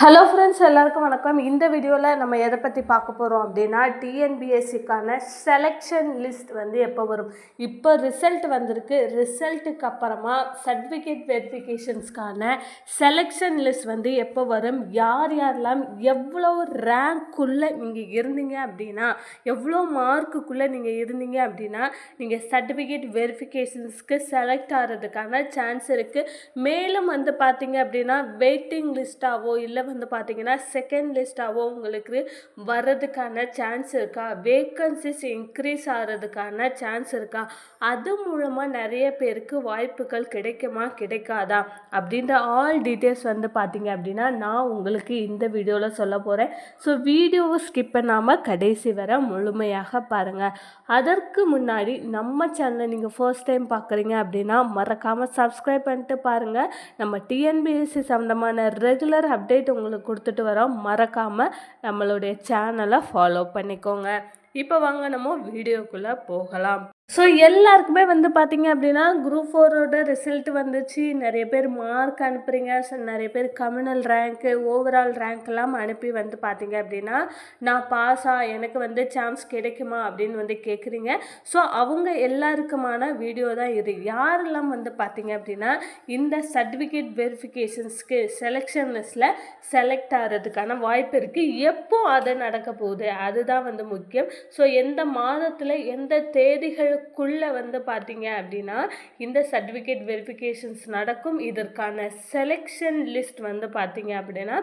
Hello friends எல்லாருக்கும் வணக்கம். இந்த வீடியோவில் நம்ம எதை பற்றி பார்க்க போகிறோம் அப்படின்னா டிஎன்பிஎஸ்சிக்கான செலெக்ஷன் லிஸ்ட் வந்து எப்போ வரும்? இப்போ ரிசல்ட் வந்திருக்கு. ரிசல்ட்டுக்கு அப்புறமா சர்டிஃபிகேட் வெரிஃபிகேஷன்ஸ்க்கான செலெக்ஷன் லிஸ்ட் வந்து எப்போ வரும்? யார் யாரெல்லாம் எவ்வளோ ரேங்க்குள்ளே நீங்கள் இருந்தீங்க அப்படின்னா எவ்வளோ மார்க்குக்குள்ளே நீங்கள் இருந்தீங்க அப்படின்னா நீங்கள் சர்டிஃபிகேட் வெரிஃபிகேஷன்ஸ்க்கு செலக்ட் ஆகிறதுக்கான சான்ஸ் இருக்குது மேலும் வந்து பார்த்தீங்க அப்படின்னா வெயிட்டிங் லிஸ்ட்டாவோ இல்லை வந்து பார்த்தீங்கன்னா செகண்ட் லிஸ்ட்டாகவும் உங்களுக்கு வர்றதுக்கான சான்ஸ் இருக்கா? வேக்கன்சிஸ் இன்க்ரீஸ் ஆகிறதுக்கான சான்ஸ் இருக்கா? அது மூலமாக நிறைய பேருக்கு வாய்ப்புகள் கிடைக்குமா கிடைக்காதா? அப்படின்ற ஆல் டீட்டெயில்ஸ் வந்து பார்த்தீங்க அப்படின்னா நான் உங்களுக்கு இந்த வீடியோவில் சொல்ல போகிறேன் ஸோ வீடியோவை ஸ்கிப் பண்ணாமல் கடைசி வர முழுமையாக பாருங்கள் அதற்கு முன்னாடி நம்ம சேனலை நீங்கள் ஃபர்ஸ்ட் டைம் பார்க்குறீங்க அப்படின்னா மறக்காமல் சப்ஸ்கிரைப் பண்ணிட்டு பாருங்கள் நம்ம டிஎன்பிஎஸ்சி சம்மந்தமான ரெகுலர் அப்டேட் உங்களுக்கு கொடுத்துட்டு வரோம். மறக்காமல் நம்மளுடைய சேனலை ஃபாலோ பண்ணிக்கோங்க. இப்போ வாங்க நம்ம வீடியோக்குள்ளே போகலாம். ஸோ எல்லாருக்குமே வந்து பார்த்தீங்க அப்படின்னா குரூப் ஃபோரோட ரிசல்ட் வந்துச்சு. நிறைய பேர் மார்க் அனுப்புகிறீங்க ஸோ நிறைய பேர் கம்யூனல் ரேங்க்கு ஓவரால் ரேங்க்லாம் அனுப்பி வந்து பார்த்தீங்க அப்படின்னா நான் பாஸா எனக்கு வந்து சான்ஸ் கிடைக்குமா அப்படின்னு வந்து கேட்குறீங்க ஸோ அவங்க எல்லாருக்குமான வீடியோ தான் இது. யாரெல்லாம் வந்து பார்த்தீங்க அப்படின்னா இந்த சர்டிஃபிகேட் வெரிஃபிகேஷன்ஸ்க்கு செலெக்ஷன் லிஸ்ட்டில் செலக்ட் ஆகிறதுக்கான வாய்ப்பு இருக்குது எப்போ அது நடக்க போகுது? அதுதான் வந்து முக்கியம். ஸோ எந்த மாதத்தில் எந்த தேதிகள் தேதிகளுக்குள்ளே வந்து பார்த்தீங்க அப்படின்னா இந்த சர்டிஃபிகேட் வெரிஃபிகேஷன்ஸ் நடக்கும். இதற்கான செலெக்ஷன் லிஸ்ட் வந்து பார்த்தீங்க அப்படின்னா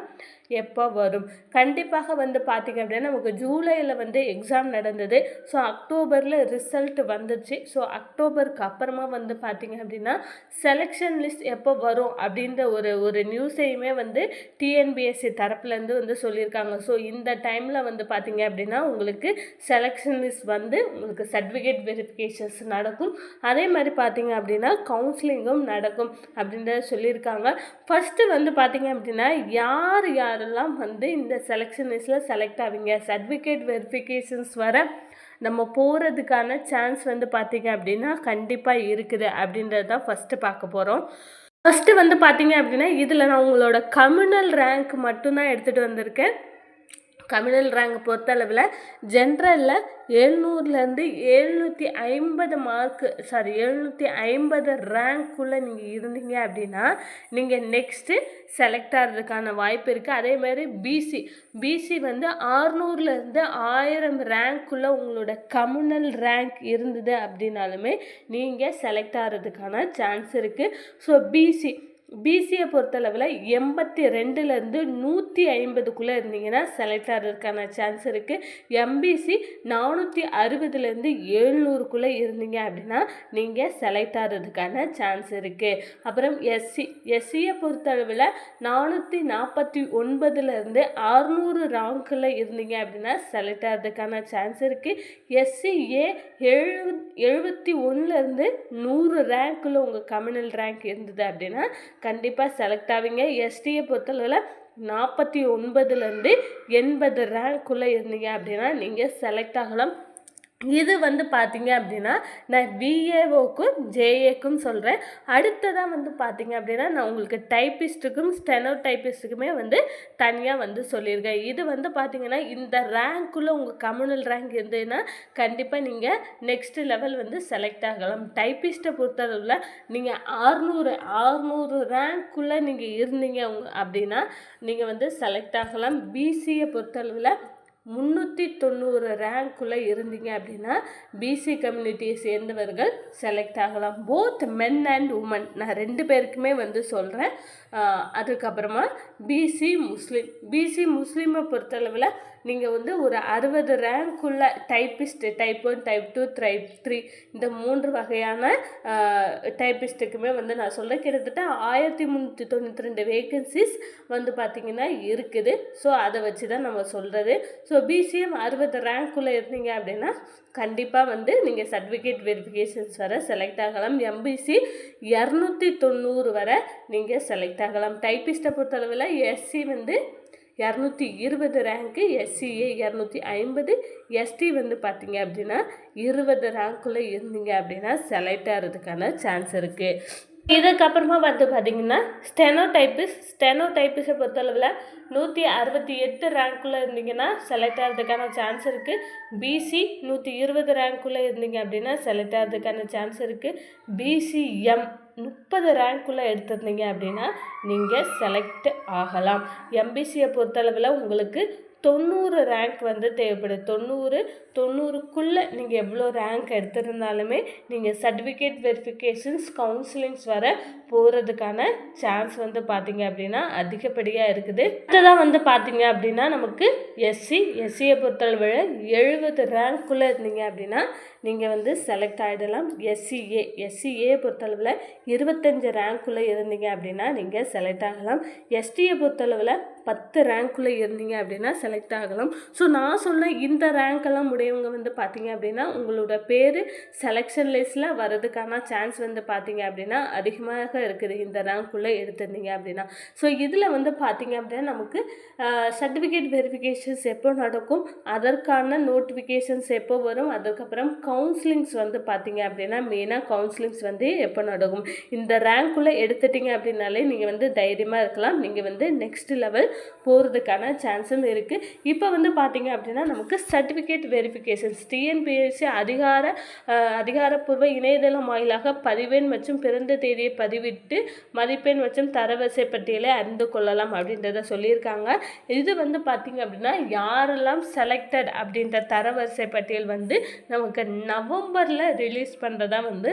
எப்போ வரும்? கண்டிப்பாக வந்து பார்த்தீங்க அப்படின்னா நமக்கு ஜூலையில் வந்து எக்ஸாம் நடந்தது. ஸோ அக்டோபரில் ரிசல்ட் வந்துச்சு ஸோ அக்டோபருக்கு அப்புறமா வந்து பார்த்தீங்க அப்படின்னா செலெக்ஷன் லிஸ்ட் எப்போ வரும் அப்படின்ற ஒரு ஒரு நியூஸையுமே வந்து டிஎன்பிஎஸ்சி தரப்புலேருந்து வந்து சொல்லியிருக்காங்க. ஸோ இந்த டைமில் வந்து பார்த்தீங்க அப்படின்னா உங்களுக்கு செலெக்ஷன் லிஸ்ட் வந்து உங்களுக்கு சர்டிஃபிகேட் வெரிஃபிகேஷன்ஸ் நடக்கும். அதே மாதிரி பார்த்தீங்க அப்படின்னா கவுன்சிலிங்கும் நடக்கும் அப்படின்றத சொல்லியிருக்காங்க. ஃபஸ்ட்டு வந்து பார்த்தீங்க அப்படின்னா யார் யாரெல்லாம் வந்து இந்த செலெக்ஷன் லிஸ்ட்டில் செலக்ட் ஆவீங்க? சர்டிஃபிகேட் வெரிஃபிகேஷன்ஸ் வர நம்ம போகிறதுக்கான சான்ஸ் வந்து பார்த்தீங்க அப்படின்னா கண்டிப்பாக இருக்குது அப்படின்றது தான் ஃபஸ்ட்டு பார்க்க போகிறோம் ஃபஸ்ட்டு வந்து பார்த்தீங்க அப்படின்னா இதில் நான் உங்களோட கம்யூனல் ரேங்க் மட்டும்தான் எடுத்துகிட்டு வந்திருக்கேன். கம்யூனல் ரேங்க் பொறுத்தளவில் ஜென்ரலில் எழுநூறுலேருந்து எழுநூற்றி ஐம்பது மார்க்கு சாரி எழுநூற்றி ஐம்பது ரேங்க்குள்ளே நீங்கள் இருந்தீங்க அப்படின்னா நீங்கள் நெக்ஸ்ட்டு செலக்ட் ஆகிறதுக்கான வாய்ப்பு இருக்குது அதே மாதிரி பிசி பிசி வந்து ஆறுநூறுலேருந்து ஆயிரம் ரேங்க்குள்ளே உங்களோட கம்யூனல் ரேங்க் இருந்தது அப்படின்னாலுமே நீங்கள் செலக்ட் ஆகிறதுக்கான சான்ஸ் இருக்குது ஸோ பிசி பிசியை பொறுத்தளவில் எண்பத்தி ரெண்டுலேருந்து நூற்றி ஐம்பதுக்குள்ளே இருந்தீங்கன்னா செலக்ட் ஆகிறதுக்கான சான்ஸ் இருக்குது எம்பிசி நானூற்றி அறுபதுலேருந்து எழுநூறுக்குள்ளே இருந்தீங்க அப்படின்னா நீங்கள் செலக்ட் ஆகிறதுக்கான சான்ஸ் இருக்குது அப்புறம் எஸ்சி எஸ்சியை பொறுத்தளவில் நானூற்றி நாற்பத்தி ஒன்பதுலேருந்து அறுநூறு ரேங்க்கில் இருந்தீங்க அப்படின்னா செலக்ட் ஆகிறதுக்கான சான்ஸ் இருக்குது எஸ்சிஏ எழு எழுபத்தி ஒன்றுலேருந்து நூறு ரேங்க்கில் உங்கள் கம்யூனல் ரேங்க் இருந்தது அப்படின்னா கண்டிப்பாக செலக்ட் ஆவீங்க. எஸ்டியை பொறுத்தளவில் நாற்பத்தி ஒன்பதுலேருந்து எண்பது ரேங்க்குள்ளே இருந்தீங்க அப்படின்னா நீங்கள் செலக்ட் ஆகலாம். இது வந்து பார்த்தீங்க அப்படின்னா நான் பிஏஓக்கும் ஜேஏக்கும் சொல்கிறேன் அடுத்ததாக வந்து பார்த்தீங்க அப்படின்னா நான் உங்களுக்கு டைப்பிஸ்ட்டுக்கும் ஸ்டெனோ டைப்பிஸ்ட்டுக்குமே வந்து தனியாக வந்து சொல்லியிருக்கேன். இது வந்து பார்த்தீங்கன்னா இந்த ரேங்க்குள்ளே உங்கள் கம்யூனல் ரேங்க் இருந்ததுன்னா கண்டிப்பாக நீங்கள் நெக்ஸ்ட் லெவல் வந்து செலக்ட் ஆகலாம். டைப்பிஸ்ட்டை பொறுத்தளவில் நீங்கள் ஆறுநூறு ஆறுநூறு ரேங்க்குள்ளே நீங்கள் இருந்தீங்க உங்க அப்படின்னா நீங்கள் வந்து செலக்ட் ஆகலாம். பிசியை பொறுத்தளவில் முந்நூற்றி தொண்ணூறு ரேங்க்குள்ளே இருந்தீங்க அப்படின்னா பிசி கம்யூனிட்டியை சேர்ந்தவர்கள் செலக்ட் ஆகலாம். போத் மென் அண்ட் உமன் நான் ரெண்டு பேருக்குமே வந்து சொல்கிறேன் அதுக்கப்புறமா பிசி முஸ்லீம் பிசி முஸ்லீமை பொறுத்தளவில் நீங்கள் வந்து ஒரு அறுபது ரேங்க்குள்ள typist type one type two type three இந்த மூன்று வகையான டைப்பிஸ்ட்டுக்குமே வந்து நான் சொல்கிறேன் கிட்டத்தட்ட ஆயிரத்தி முந்நூற்றி தொண்ணூற்றி ரெண்டு வேகன்சிஸ் வந்து பார்த்திங்கன்னா இருக்குது. ஸோ அதை வச்சு தான் நம்ம சொல்கிறது ஸோ ஸோ பிசிஎம் அறுபது ரேங்க்குள்ளே இருந்தீங்க அப்படின்னா கண்டிப்பாக வந்து நீங்கள் சர்டிஃபிகேட் வெரிஃபிகேஷன்ஸ் வர செலக்ட் ஆகலாம். எம்பிசி இரநூத்தி தொண்ணூறு வரை நீங்கள் செலக்ட் ஆகலாம். டைப்பிஸ்ட்டை பொறுத்தளவில் எஸ்சி வந்து இரநூத்தி இருபது ரேங்க்கு எஸ்சிஏ இரநூத்தி ஐம்பது எஸ்டி வந்து பார்த்தீங்க அப்படின்னா இருபது ரேங்க்குள்ளே இருந்தீங்க அப்படின்னா செலக்ட் ஆகிறதுக்கான சான்ஸ் இருக்குது இதுக்கப்புறமா வந்து பார்த்தீங்கன்னா ஸ்டெனோ டைப்பிஸ் ஸ்டெனோ டைப்பிஸை பொறுத்தளவில் நூற்றி அறுபத்தி எட்டு ரேங்க்குள்ளே இருந்தீங்கன்னா செலக்ட் ஆகிறதுக்கான சான்ஸ் இருக்குது பிசி நூற்றி இருபது ரேங்க்குள்ளே இருந்தீங்க அப்படின்னா செலக்ட் ஆகிறதுக்கான சான்ஸ் இருக்குது பிசிஎம் முப்பது ரேங்க்குள்ளே எடுத்திருந்தீங்க அப்படின்னா நீங்கள் செலக்ட் ஆகலாம். எம்பிசியை பொறுத்தளவில் உங்களுக்கு தொண்ணூறு ரேங்க் வந்து தேவைப்படுது. தொண்ணூறு தொண்ணூறுக்குள்ளே நீங்கள் எவ்வளோ ரேங்க் எடுத்திருந்தாலுமே நீங்கள் சர்டிஃபிகேட் வெரிஃபிகேஷன்ஸ் கவுன்சிலிங்ஸ் வர போகிறதுக்கான சான்ஸ் வந்து பார்த்தீங்க அப்படின்னா அதிகப்படியாக இருக்குது. அடுத்ததான் வந்து பார்த்தீங்க அப்படின்னா நமக்கு எஸ்சி எஸ்சியை பொறுத்தளவு எழுபது ரேங்க்குள்ளே இருந்தீங்க அப்படின்னா நீங்கள் வந்து செலக்ட் ஆகிடலாம் எஸ்சிஏ எஸ்சிஏ பொறுத்தளவில் இருபத்தஞ்சி ரேங்க்குள்ளே இருந்தீங்க அப்படின்னா நீங்கள் செலக்ட் ஆகலாம். எஸ்டியை பொறுத்தளவில் பத்து ரேங்க்குள்ளே இருந்தீங்க அப்படின்னா செலக்ட் ஆகலாம். ஸோ நான் சொன்ன இந்த ரேங்க்கெல்லாம் உடையவங்க வந்து பார்த்தீங்க அப்படின்னா உங்களோட பேர் செலெக்ஷன் லிஸ்ட்டில் வரதுக்கான சான்ஸ் வந்து பார்த்தீங்க அப்படின்னா அதிகமாக இருக்குது இந்த ரேங்க்குள்ளே எடுத்திருந்தீங்க அப்படின்னா. ஸோ இதில் வந்து பார்த்தீங்க அப்படின்னா நமக்கு சர்டிஃபிகேட் வெரிஃபிகேஷன்ஸ் எப்போ நடக்கும் அதற்கான நோட்டிஃபிகேஷன்ஸ் எப்போ வரும் அதுக்கப்புறம் கவுன்சிலிங்ஸ் வந்து பார்த்தீங்க அப்படின்னா மெயினாக கவுன்சிலிங்ஸ் வந்து எப்போ நடக்கும். இந்த ரேங்க்குள்ளே எடுத்துட்டீங்க அப்படின்னாலே நீங்கள் வந்து தைரியமாக இருக்கலாம். நீங்கள் வந்து நெக்ஸ்ட் லெவல் போகிறதுக்கான சான்ஸும் இருக்குது இப்போ வந்து பார்த்தீங்க அப்படின்னா நமக்கு சர்டிஃபிகேட் வெரிஃபிகேஷன்ஸ் டிஎன்பிஎஸ்சி அதிகார அதிகாரப்பூர்வ இணையதளம் வாயிலாக பதிவெண் மற்றும் பிறந்த தேதியை பதிவிட்டு மதிப்பெண் மற்றும் தரவரிசை பட்டியலை அறிந்து கொள்ளலாம் அப்படின்றத சொல்லியிருக்காங்க. இது வந்து பார்த்திங்க அப்படின்னா யாரெல்லாம் செலக்டட் அப்படின்ற தரவரிசை பட்டியல் வந்து நமக்கு நவம்பரில் ரிலீஸ் பண்ணுறதா வந்து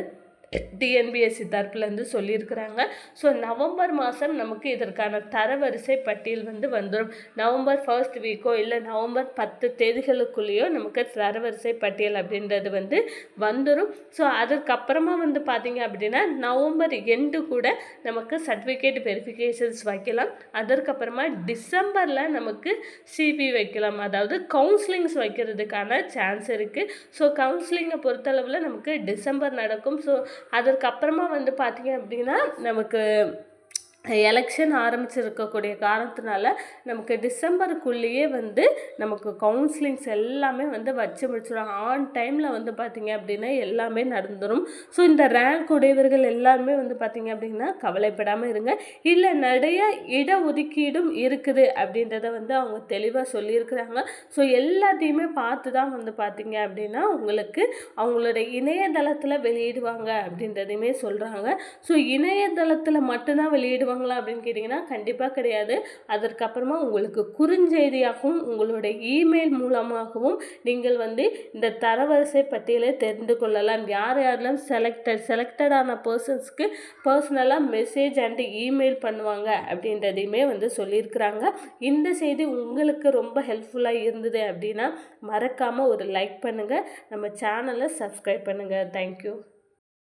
டிஎன்பிஎஸ்சி தரப்புலேருந்து சொல்லியிருக்கிறாங்க. ஸோ நவம்பர் மாதம் நமக்கு இதற்கான தரவரிசை பட்டியல் வந்து வந்துடும் நவம்பர் ஃபர்ஸ்ட் வீக்கோ இல்லை நவம்பர் பத்து தேதிகளுக்குள்ளேயோ நமக்கு தரவரிசை பட்டியல் அப்படின்றது வந்து வந்துடும் ஸோ அதுக்கப்புறமா வந்து பார்த்திங்க அப்படின்னா நவம்பர் எண்டு கூட நமக்கு சர்டிஃபிகேட் வெரிஃபிகேஷன்ஸ் வைக்கலாம். அதற்கப்புறமா டிசம்பரில் நமக்கு சிபி வைக்கலாம். அதாவது கவுன்சிலிங்ஸ் வைக்கிறதுக்கான சான்ஸ் இருக்குது ஸோ கவுன்சிலிங்கை பொறுத்தளவில் நமக்கு டிசம்பர் நடக்கும். ஸோ அதற்கப்புறமா வந்து பார்த்திங்க அப்படின்னா நமக்கு எலெக்ஷன் ஆரம்பிச்சிருக்கக்கூடிய காரணத்தினால நமக்கு டிசம்பருக்குள்ளேயே வந்து நமக்கு கவுன்சிலிங்ஸ் எல்லாமே வந்து வச்சு முடிச்சிடுவாங்க ஆன் டைமில் வந்து பார்த்திங்க அப்படின்னா எல்லாமே நடந்துடும் ஸோ இந்த ரேங்க் உடையவர்கள் எல்லாருமே வந்து பார்த்திங்க அப்படின்னா கவலைப்படாமல் இருங்க. இல்லை நிறைய இட ஒதுக்கீடும் இருக்குது அப்படின்றத வந்து அவங்க தெளிவாக சொல்லியிருக்கிறாங்க. ஸோ எல்லாத்தையுமே பார்த்து தான் வந்து பார்த்திங்க அப்படின்னா உங்களுக்கு அவங்களோட இணையதளத்தில் வெளியிடுவாங்க அப்படின்றதையுமே சொல்கிறாங்க ஸோ இணையதளத்தில் மட்டும்தான் வெளியிடுவாங்க. பண்ணுவாங்களா அப்படின்னு கேட்டிங்கன்னா கண்டிப்பாக கிடையாது. அதற்கப்புறமா உங்களுக்கு குறுஞ்செய்தியாகவும் உங்களுடைய இமெயில் மூலமாகவும் நீங்கள் வந்து இந்த தரவரிசை பட்டியலை தெரிந்து கொள்ளலாம். யார் யாரெல்லாம் செலக்டட் செலக்டடான பர்சன்ஸ்க்கு பர்சனலாக மெசேஜ் அண்ட் இமெயில் பண்ணுவாங்க அப்படின்றதையுமே வந்து சொல்லியிருக்கிறாங்க. இந்த செய்தி உங்களுக்கு ரொம்ப ஹெல்ப்ஃபுல்லாக இருந்தது அப்படின்னா மறக்காமல் ஒரு லைக் பண்ணுங்கள் நம்ம சேனலை சப்ஸ்கிரைப் பண்ணுங்கள் தேங்க்யூ